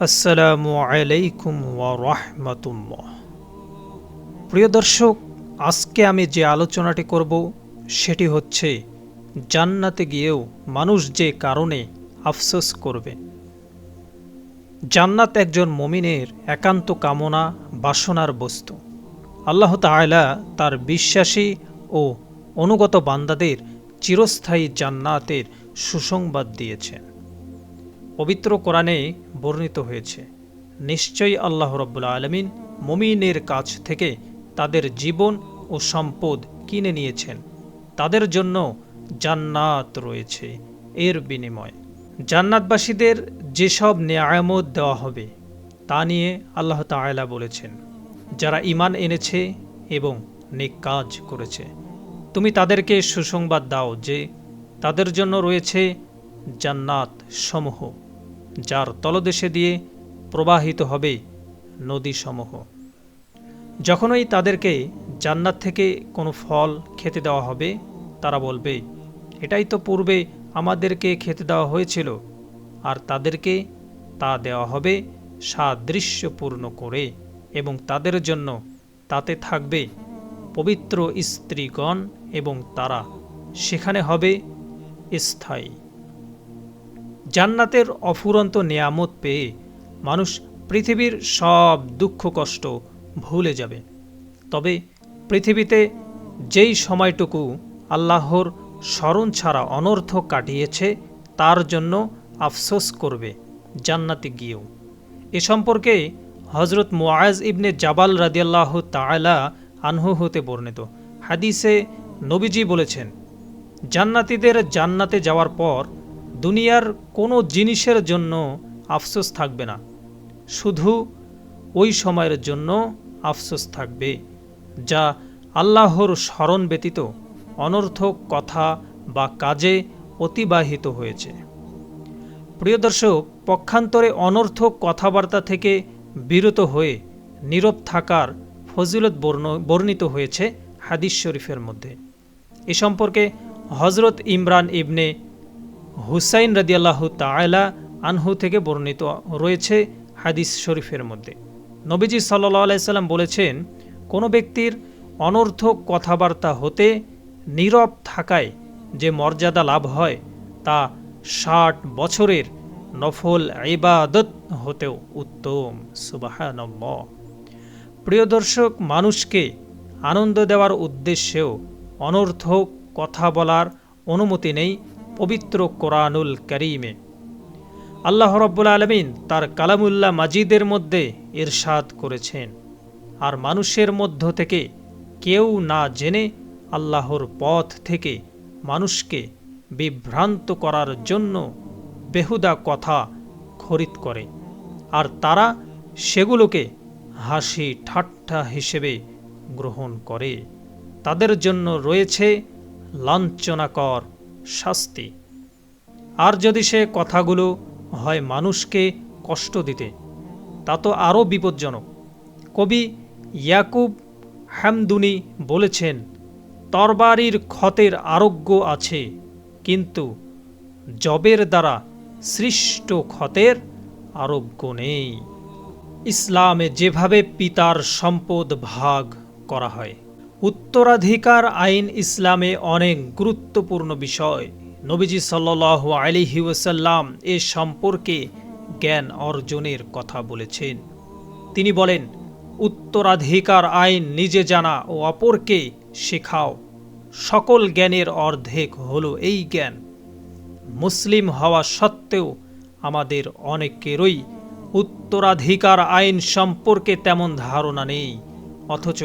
আসসালামু আলাইকুম রাহমাতুল্লাহ। প্রিয় দর্শক, আজকে আমি যে আলোচনাটি করব, সেটি হচ্ছে জান্নাতে গিয়েও মানুষ যে কারণে আফসোস করবে। জান্নাত একজন মমিনের একান্ত কামনা, বাসনার বস্তু। আল্লাহ তাআলা তার বিশ্বাসী ও অনুগত বান্দাদের চিরস্থায়ী জান্নাতের সুসংবাদ দিয়েছেন। পবিত্র কোরআনে বর্ণিত হয়েছে, নিশ্চয়ই আল্লাহ রব্বুল্লা আলমিন মমিনের কাছ থেকে তাদের জীবন ও সম্পদ কিনে নিয়েছেন। তাদের জন্য জান্নাত রয়েছে এর বিনিময়। জান্নাতবাসীদের যেসব নেয়ামত দেওয়া হবে, তা নিয়ে আল্লাহ তাআলা বলেছেন, যারা ইমান এনেছে এবং নেক কাজ করেছে, তুমি তাদেরকে সুসংবাদ দাও যে তাদের জন্য রয়েছে জান্নাত সমূহ যার তলদেশে দিয়ে প্রবাহিত হবে নদীসমূহ। যখনই তাদেরকে জান্নাত থেকে কোনো ফল খেতে দেওয়া হবে, তারা বলবে, এটাই তো পূর্বে আমাদেরকে খেতে দেওয়া হয়েছিল, আর তাদেরকে তা দেওয়া হবে সাদৃশ্যপূর্ণ করে, এবং তাদের জন্য তাতে থাকবে পবিত্র স্ত্রীগণ এবং তারা সেখানে হবে স্থায়ী। জান্নাতের অফুরন্ত নেয়ামত পেয়ে মানুষ পৃথিবীর সব দুঃখ কষ্ট ভুলে যাবে। তবে পৃথিবীতে যেই সময়টুকু আল্লাহর স্মরণ ছাড়া অনর্থ কাটিয়েছে, তার জন্য আফসোস করবে জান্নাতে গিয়েও। এ সম্পর্কে হজরত মুআজ ইবনে জাবাল রাদিয়াল্লাহ তাআলা আনহু হতে বর্ণিত। হাদিসে নবীজি বলেছেন, জান্নাতীদের জান্নাতে যাওয়ার পর দুনিয়ার কোনো জিনিসের জন্য আফসোস থাকবে না। শুধু ওই সময়ের জন্য আফসোস থাকবে, যা আল্লাহর স্মরণ ব্যতীত অনর্থক কথা বা কাজে অতিবাহিত হয়েছে। প্রিয় দর্শক, পক্ষান্তরে অনর্থক কথাবার্তা থেকে বিরত হয়ে নীরব থাকার ফজিলত বর্ণিত হয়েছে হাদিস শরীফের মধ্যে। এ সম্পর্কে হজরত ইমরান ইবনে হুসাইন রাদিয়াল্লাহ তায়লা আনহু থেকে বর্ণিত রয়েছে হাদিস শরীফের মধ্যে। নবীজি সাল্লাহ আলাইসাল্লাম বলেছেন, কোনো ব্যক্তির অনর্থক কথাবার্তা হতে নীরব থাকায় যে মর্যাদা লাভ হয়, তা ষাট বছরের নফল ইবাদত হতেও উত্তম। সুবাহানম্ম প্রিয় দর্শক, মানুষকে আনন্দ দেওয়ার উদ্দেশ্যেও অনর্থক কথা বলার অনুমতি নেই পবিত্র কোরআনুল করিমে। আল্লাহ রব্বুল আলমিন তার কালামুল্লাহ মাজিদের মধ্যে ইরশাদ করেছেন। আর মানুষের মধ্য থেকে কেউ না জেনে আল্লাহর পথ থেকে মানুষকে বিভ্রান্ত করার জন্য বেহুদা কথা খরিদ করে। আর তারা সেগুলোকে হাসি ঠাট্টা হিসেবে গ্রহণ করে। তাদের জন্য রয়েছে লাঞ্ছনাকর শাস্তি। আর যদি সে কথাগুলো হয় মানুষকে কষ্ট দিতে, তা তো আরও বিপজ্জনক। কবি ইয়াকুব হ্যামদুনি বলেছেন, তরবারির ক্ষতের আরোগ্য আছে, কিন্তু জবের দ্বারা সৃষ্ট ক্ষতের আরোগ্য নেই। ইসলামে যেভাবে পিতার সম্পদ ভাগ করা হয় উত্তরাধিকার আইন ইসলামে অনেক গুরুত্বপূর্ণ বিষয়। নবীজি সাল্লাহ আলিহি ওসাল্লাম এ সম্পর্কে জ্ঞান অর্জনের কথা বলেছেন। তিনি বলেন, উত্তরাধিকার আইন নিজে জানা ও অপরকে শেখাও। সকল জ্ঞানের অর্ধেক হল এই জ্ঞান। মুসলিম হওয়া সত্ত্বেও আমাদের অনেকেরই উত্তরাধিকার আইন সম্পর্কে তেমন ধারণা নেই। অথচ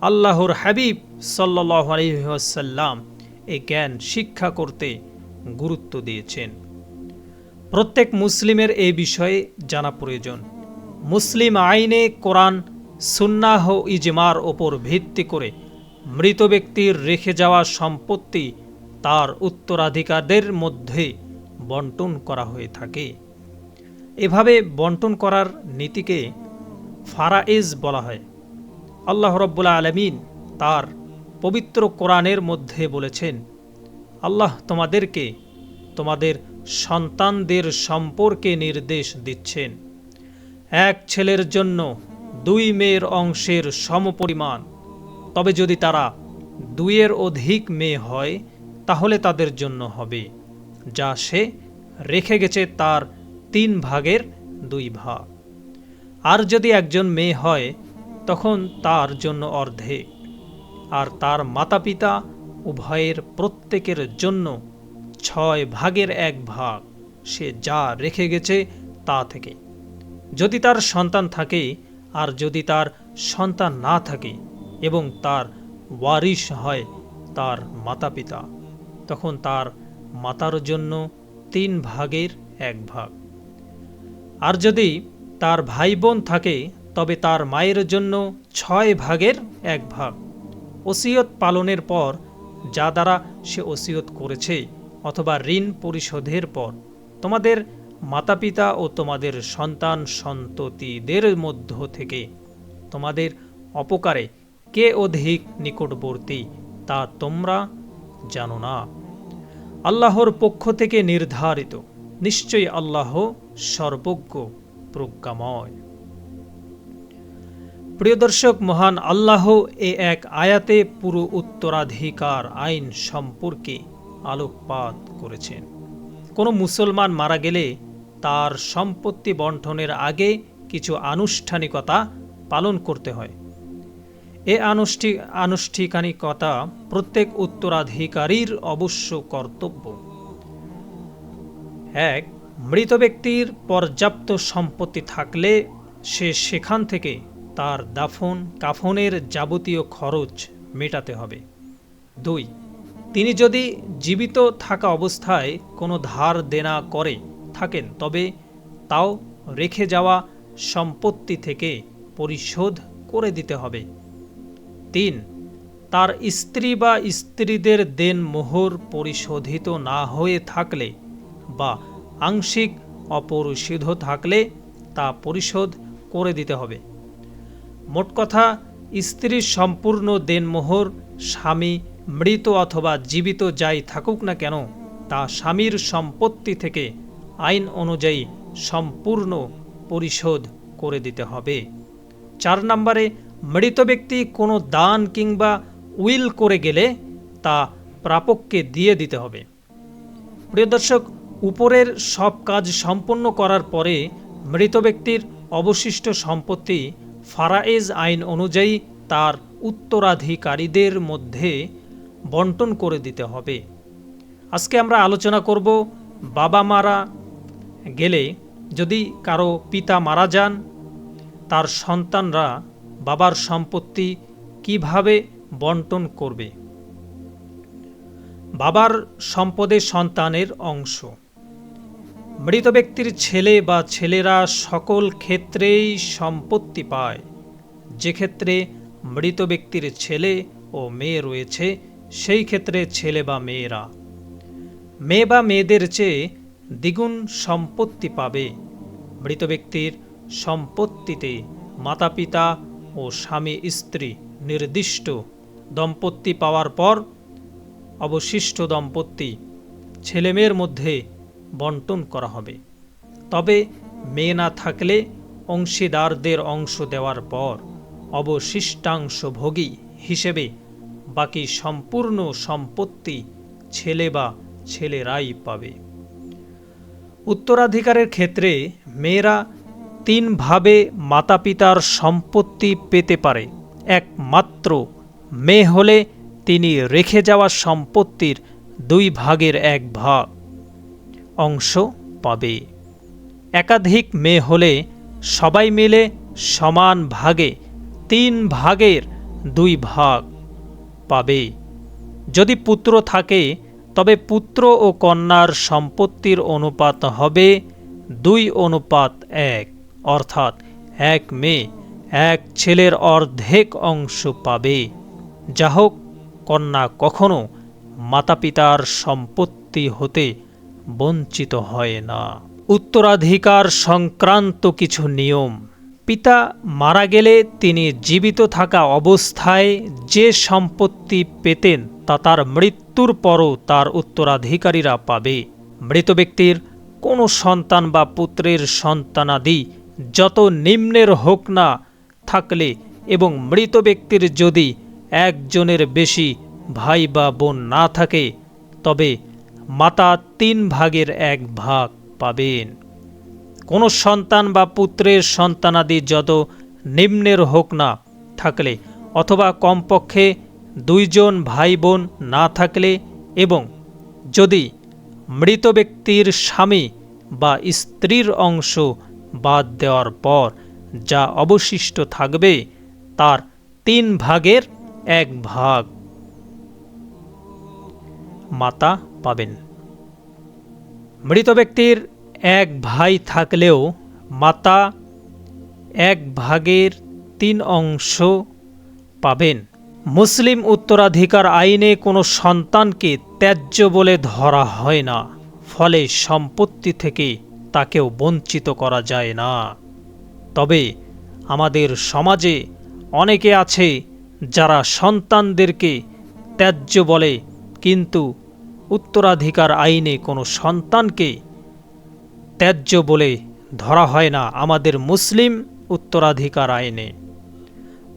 আল্লাহর হাবিব সাল্লাহ আলহিহাসাল্লাম এই জ্ঞান শিক্ষা করতে গুরুত্ব দিয়েছেন। প্রত্যেক মুসলিমের এই বিষয়ে জানা প্রয়োজন। মুসলিম আইনে কোরআন, সুন্নাহ ইজমার ওপর ভিত্তি করে মৃত ব্যক্তির রেখে যাওয়া সম্পত্তি তার উত্তরাধিকারদের মধ্যে বন্টন করা হয়ে থাকে। এভাবে বন্টন করার নীতিকে ফারাইজ বলা হয়। আল্লাহ রব্বুল্লা আলমিন তার পবিত্র কোরআনের মধ্যে বলেছেন, আল্লাহ তোমাদেরকে তোমাদের সন্তানদের সম্পর্কে নির্দেশ দিচ্ছেন। এক ছেলের জন্য দুই মেয়ের অংশের সমপরিমাণ। তবে যদি তারা দুইয়ের অধিক মেয়ে হয়, তাহলে তাদের জন্য হবে, যা সে রেখে গেছে তার তিন ভাগের দুই ভাগ। আর যদি একজন মেয়ে হয় তখন তার জন্য অর্ধেক, আর তার মাতা পিতা উভয়ের প্রত্যেকের জন্য ছয় ভাগের এক ভাগ। সে যা রেখে গেছে তা থেকে। যদি তার সন্তান থাকে, আর যদি তার সন্তান না থাকে এবং তার ওয়ারিশ হয় তার মাতা পিতা তখন তার মাতার জন্য তিন ভাগের এক ভাগ। আর যদি তার ভাই বোন থাকে তবে তার মায়ের জন্য ছয় ভাগের এক ভাগ। ওসিয়ত পালনের পর যা দ্বারা সে ওসিয়ত করেছে অথবা ঋণ পরিশোধের পর, তোমাদের মাতাপিতা ও তোমাদের সন্তান সন্ততিদের মধ্য থেকে তোমাদের অপকারে কে অধিক নিকটবর্তী তা তোমরা জানো না। আল্লাহর পক্ষ থেকে নির্ধারিত, নিশ্চয়ই আল্লাহ সর্বজ্ঞ, প্রজ্ঞাময়। প্রিয় দর্শক, মহান আল্লাহ এ এক আয়াতে পুরো উত্তরাধিকার আইন সম্পর্কে আলোকপাত করেছেন। কোনো মুসলমান মারা গেলে তার সম্পত্তি বন্টনের আগে কিছু আনুষ্ঠানিকতা পালন করতে হয়। এ আনুষ্ঠিক আনুষ্ঠানিকতা প্রত্যেক উত্তরাধিকারীর অবশ্য কর্তব্য। এক, মৃত ব্যক্তির পর্যাপ্ত সম্পত্তি থাকলে সে সেখান থেকে তার দাফন কাফনের যাবতীয় খরচ মেটাতে হবে। দুই, তিনি যদি জীবিত থাকা অবস্থায় কোনো ধার দেনা করে থাকেন, তবে তাও রেখে যাওয়া সম্পত্তি থেকে পরিশোধ করে দিতে হবে। তিন, তার স্ত্রী বা স্ত্রীদের দেন মোহর পরিশোধিত না হয়ে থাকলে বা আংশিক অপরিশোধ থাকলে তা পরিশোধ করে দিতে হবে। মোট কথা স্ত্রীর সম্পূর্ণ দেনমোহর, স্বামী মৃত অথবা জীবিত যাই থাকুক না কেন, তা স্বামীর সম্পত্তি থেকে আইন অনুযায়ী সম্পূর্ণ পরিশোধ করে দিতে হবে। চার নম্বরে, মৃত ব্যক্তি কোনো দান কিংবা উইল করে গেলে তা প্রাপককে দিয়ে দিতে হবে। প্রিয় দর্শক, উপরের সব কাজ সম্পন্ন করার পরে মৃত ব্যক্তির অবশিষ্ট সম্পত্তি ফারায়েজ আইন অনুযায়ী তার উত্তরাধিকারীদের মধ্যে বন্টন করে দিতে হবে। আজকে আমরা আলোচনা করব বাবা মারা গেলে যদি কারও পিতা মারা যান, তার সন্তানরা বাবার সম্পত্তি কীভাবে বন্টন করবে? বাবার সম্পদে সন্তানের অংশ। মৃত ব্যক্তির ছেলে বা ছেলেরা সকল ক্ষেত্রেই সম্পত্তি পায়। যে ক্ষেত্রে মৃত ব্যক্তির ছেলে ও মেয়ে রয়েছে, সেই ক্ষেত্রে ছেলে বা মেয়েরা। মেয়ে বা মেয়েদের চেয়ে দ্বিগুণ সম্পত্তি পাবে। মৃত ব্যক্তির সম্পত্তিতে মাতা পিতা ও স্বামী, স্ত্রী নির্দিষ্ট দম্পতি পাওয়ার পর অবশিষ্ট দম্পতি ছেলেমেয়ের মধ্যে বন্টন করা হবে। তবে মেয়ে না থাকলে অংশীদারদের অংশ দেওয়ার পর অবশিষ্টাংশ ভোগী হিসেবে বাকি সম্পূর্ণ সম্পত্তি ছেলে বা ছেলেরাই পাবে। উত্তরাধিকারের ক্ষেত্রে মেয়েরা তিনভাবে মাতা পিতার সম্পত্তি পেতে পারে। একমাত্র মেয়ে হলে তিনি রেখে যাওয়া সম্পত্তির দুই ভাগের এক ভাগ। অংশ পাবে। একাধিক মেয়ে হলে সবাই মিলে সমান ভাগে, তিন ভাগের দুই ভাগ পাবে। যদি পুত্র থাকে, তবে পুত্র ও কন্যার সম্পত্তির অনুপাত হবে দুই অনুপাত এক, অর্থাৎ এক মেয়ে, এক ছেলের অর্ধেক অংশ পাবে। যা হোক কন্যা কখনো মাতা পিতার সম্পত্তি হতে বঞ্চিত হয় না। উত্তরাধিকার সংক্রান্ত কিছু নিয়ম। পিতা মারা গেলে তিনি জীবিত থাকা অবস্থায় যে সম্পত্তি পেতেন তা তার মৃত্যুর পরও তার উত্তরাধিকারীরা পাবে। মৃত ব্যক্তির কোনো সন্তান বা পুত্রের সন্তানাদি যত নিম্নের হোক না থাকলে এবং মৃত ব্যক্তির যদি একজনের বেশি ভাই বা বোন না থাকে, তবে মাতা তিন ভাগের এক ভাগ পাবেন। কোনো সন্তান বা পুত্রের সন্তানাদি যত নিম্নের হোক না থাকলে অথবা কমপক্ষে দুইজন ভাই বোন না থাকলে এবং যদি মৃত ব্যক্তির স্বামী বা স্ত্রীর অংশ বাদ দেওয়ার পর যা অবশিষ্ট থাকবে, তার তিন ভাগের এক ভাগ। মাতা পাবেন। মৃত ব্যক্তির এক ভাই থাকলেও মাতা এক ভাগের তিন অংশ পাবেন। মুসলিম উত্তরাধিকার আইনে কোনো সন্তানকে ত্যায্য বলে ধরা হয় না, ফলে সম্পত্তি থেকে তাকেও বঞ্চিত করা যায় না। তবে আমাদের সমাজে অনেকে আছে যারা সন্তানদেরকে ত্যায্য বলে কিন্তু উত্তরাধিকার আইনে কোনো সন্তানকে ত্যায্য বলে ধরা হয় না আমাদের মুসলিম উত্তরাধিকার আইনে।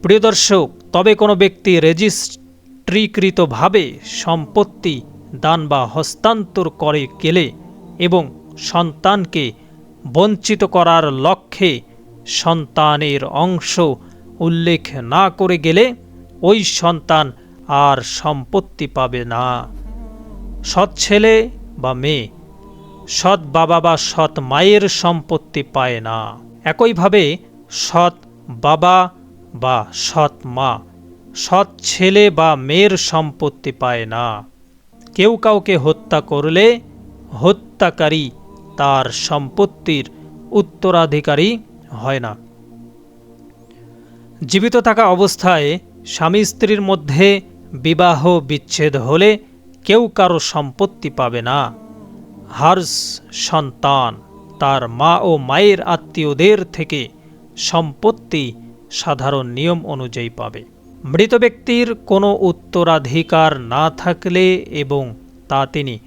প্রিয় দর্শক, তবে কোনো ব্যক্তি রেজিস্ট্রিকৃতভাবে সম্পত্তি দান বা হস্তান্তর করে গেলে এবং সন্তানকে বঞ্চিত করার লক্ষ্যে সন্তানের অংশ উল্লেখ না করে গেলে ওই সন্তান আর সম্পত্তি পাবে না। সৎ ছেলে বা মেয়ে, সৎ বাবা বা সৎ মায়ের সম্পত্তি পায় না। একইভাবে সৎ বাবা বা সৎ মা, সৎ ছেলে বা মেয়ের সম্পত্তি পায় না। কেউ কাউকে হত্যা করলে হত্যাকারী তার সম্পত্তির উত্তরাধিকারী হয় না। জীবিত থাকা অবস্থায় স্বামী স্ত্রীর মধ্যে বিবাহ বিচ্ছেদ হলে কেউ কারও সম্পত্তি পাবে না। হার্স সন্তান, তার মা ও মায়ের আত্মীয়দের থেকে সম্পত্তি সাধারণ নিয়ম অনুযায়ী পাবে। মৃত ব্যক্তির কোনো উত্তরাধিকার না থাকলে এবং তা তিনি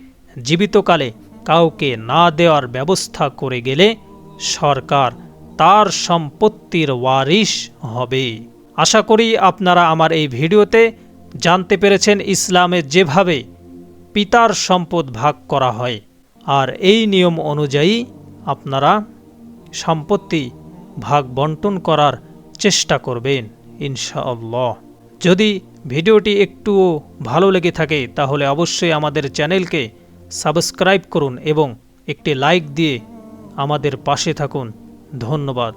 জীবিতকালে কাউকে না দেওয়ার ব্যবস্থা করে গেলে সরকার তার সম্পত্তির ওয়ারিশ হবে। আশা করি আপনারা আমার এই ভিডিওতে জানতে পেরেছেন ইসলামে যেভাবে পিতার সম্পদ ভাগ করা হয়, আর এই নিয়ম অনুযায়ী আপনারা সম্পত্তি ভাগ বন্টন করার চেষ্টা করবেন, ইনশাআল্লাহ। যদি ভিডিওটি একটুও ভালো লেগে থাকে, তাহলে অবশ্যই আমাদের চ্যানেলকে সাবস্ক্রাইব করুন এবং একটি লাইক দিয়ে আমাদের পাশে থাকুন। ধন্যবাদ।